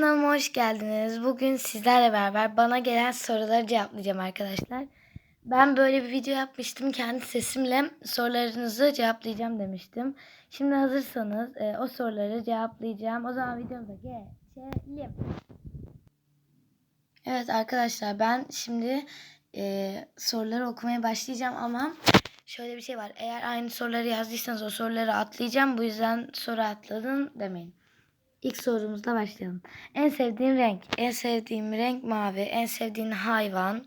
kanalıma hoş geldiniz. Bugün sizlerle beraber bana gelen soruları cevaplayacağım arkadaşlar. Ben böyle bir video yapmıştım. Kendi sesimle sorularınızı cevaplayacağım demiştim. Şimdi hazırsanız e, o soruları cevaplayacağım. O zaman videomuza geçelim. Evet arkadaşlar ben şimdi e, soruları okumaya başlayacağım ama şöyle bir şey var. Eğer aynı soruları yazdıysanız o soruları atlayacağım. Bu yüzden soru atladın demeyin. İlk sorumuzla başlayalım. En sevdiğin renk. En sevdiğim renk mavi. En sevdiğin hayvan.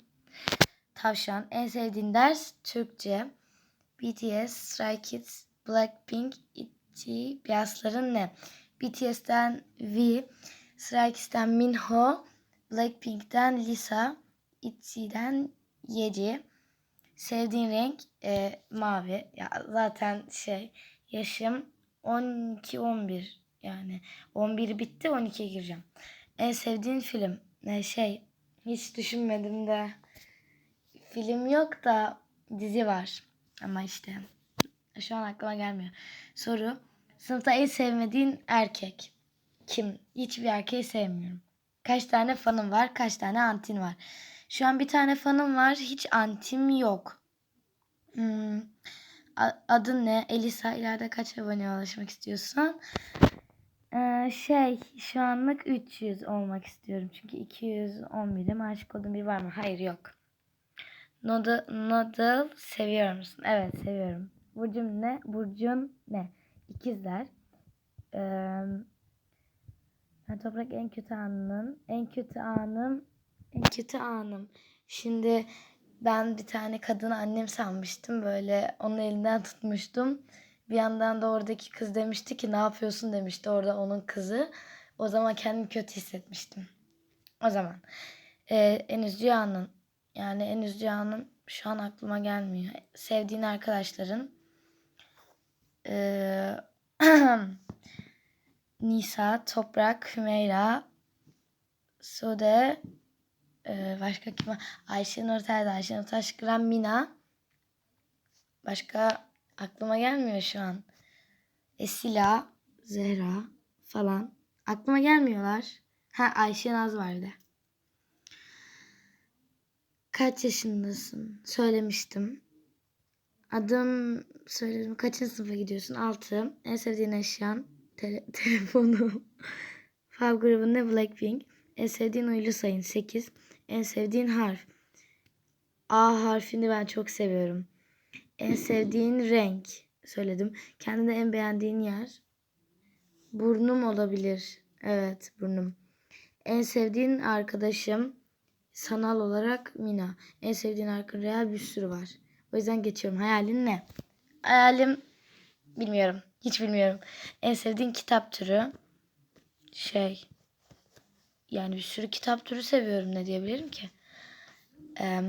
Tavşan. En sevdiğin ders Türkçe. BTS, Stray Kids, Blackpink, ITZY, Beyazların ne? BTS'ten V, Stray Kids'ten Minho, Blackpink'ten Lisa, ITZY'den Yeci. Sevdiğin renk e, mavi. Ya zaten şey yaşım 12-11 yani 11 bitti 12'ye gireceğim. En sevdiğin film ne şey hiç düşünmedim de film yok da dizi var ama işte şu an aklıma gelmiyor. Soru sınıfta en sevmediğin erkek kim? Hiçbir erkeği sevmiyorum. Kaç tane fanım var? Kaç tane antin var? Şu an bir tane fanım var. Hiç antim yok. Hmm. Adın ne? Elisa ileride kaç aboneye ulaşmak istiyorsun? Ee, şey şu anlık 300 olmak istiyorum. Çünkü 211'im aşık olduğum bir var mı? Hayır yok. Noodle, noodle seviyor musun? Evet seviyorum. Burcum ne? Burcun ne? İkizler. Ee, toprak en kötü anın. En kötü anım. En kötü anım. Şimdi ben bir tane kadını annem sanmıştım. Böyle onun elinden tutmuştum. Bir yandan da oradaki kız demişti ki ne yapıyorsun demişti orada onun kızı. O zaman kendimi kötü hissetmiştim. O zaman. Ee, en üzücü anın. Yani en üzücü anım şu an aklıma gelmiyor. Sevdiğin arkadaşların. Ee, Nisa, Toprak, Hümeyra, Sude, ee, başka kim var? Ayşe Nur Terzi, Ayşe Nur Taşkıran, Mina. Başka aklıma gelmiyor şu an. Esila, Zehra falan. Aklıma gelmiyorlar. Ha Ayşe Naz vardı. Kaç yaşındasın? Söylemiştim. Adım söyledim. Kaçıncı sınıfa gidiyorsun? 6. En sevdiğin eşyan? Te telefonum. Fav grubun ne? Blackpink. En sevdiğin uylu sayın 8. En sevdiğin harf. A harfini ben çok seviyorum. En sevdiğin renk söyledim. Kendine en beğendiğin yer. Burnum olabilir. Evet burnum. En sevdiğin arkadaşım sanal olarak Mina. En sevdiğin arkadaşım real bir sürü var. O yüzden geçiyorum. Hayalin ne? Hayalim bilmiyorum. Hiç bilmiyorum. En sevdiğin kitap türü şey yani bir sürü kitap türü seviyorum ne diyebilirim ki? Ee,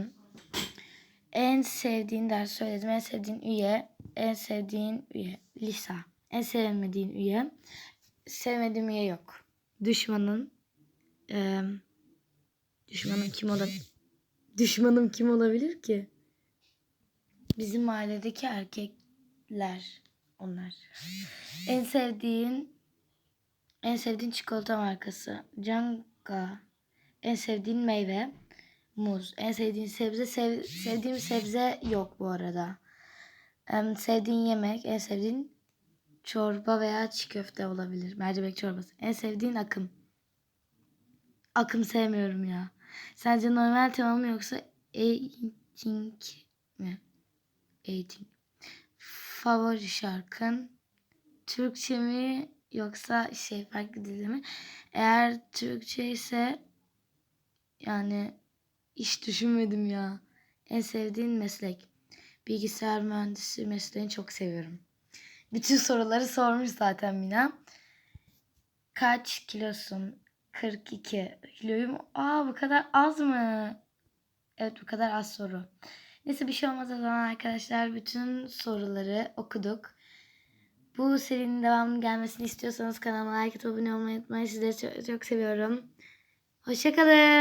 en sevdiğin ders söyledim. En sevdiğin üye. En sevdiğin üye. Lisa. En sevmediğin üye. Sevmediğim üye yok. Düşmanın. E, düşmanım kim olabilir? Düşmanım kim olabilir ki? Bizim mahalledeki erkekler. Onlar. En sevdiğin en sevdiğin çikolata markası. Canga. En sevdiğin meyve. Muz. En sevdiğin sebze. Sev, sevdiğim sebze yok bu arada. En sevdiğin yemek. En sevdiğin çorba veya çiğ köfte olabilir. Mercimek çorbası. En sevdiğin akım. Akım sevmiyorum ya. Sence normal tema mı yoksa eğitim mi? Eğitim. Favori şarkın. Türkçe mi yoksa şey farklı dizi mi? Eğer Türkçe ise yani hiç düşünmedim ya. En sevdiğin meslek. Bilgisayar mühendisi mesleğini çok seviyorum. Bütün soruları sormuş zaten Mina. Kaç kilosun? 42 kiloyum. Aa bu kadar az mı? Evet bu kadar az soru. Neyse bir şey olmaz o zaman arkadaşlar. Bütün soruları okuduk. Bu serinin devamının gelmesini istiyorsanız kanalıma like abone olmayı unutmayın. Sizleri çok, çok seviyorum. Hoşçakalın.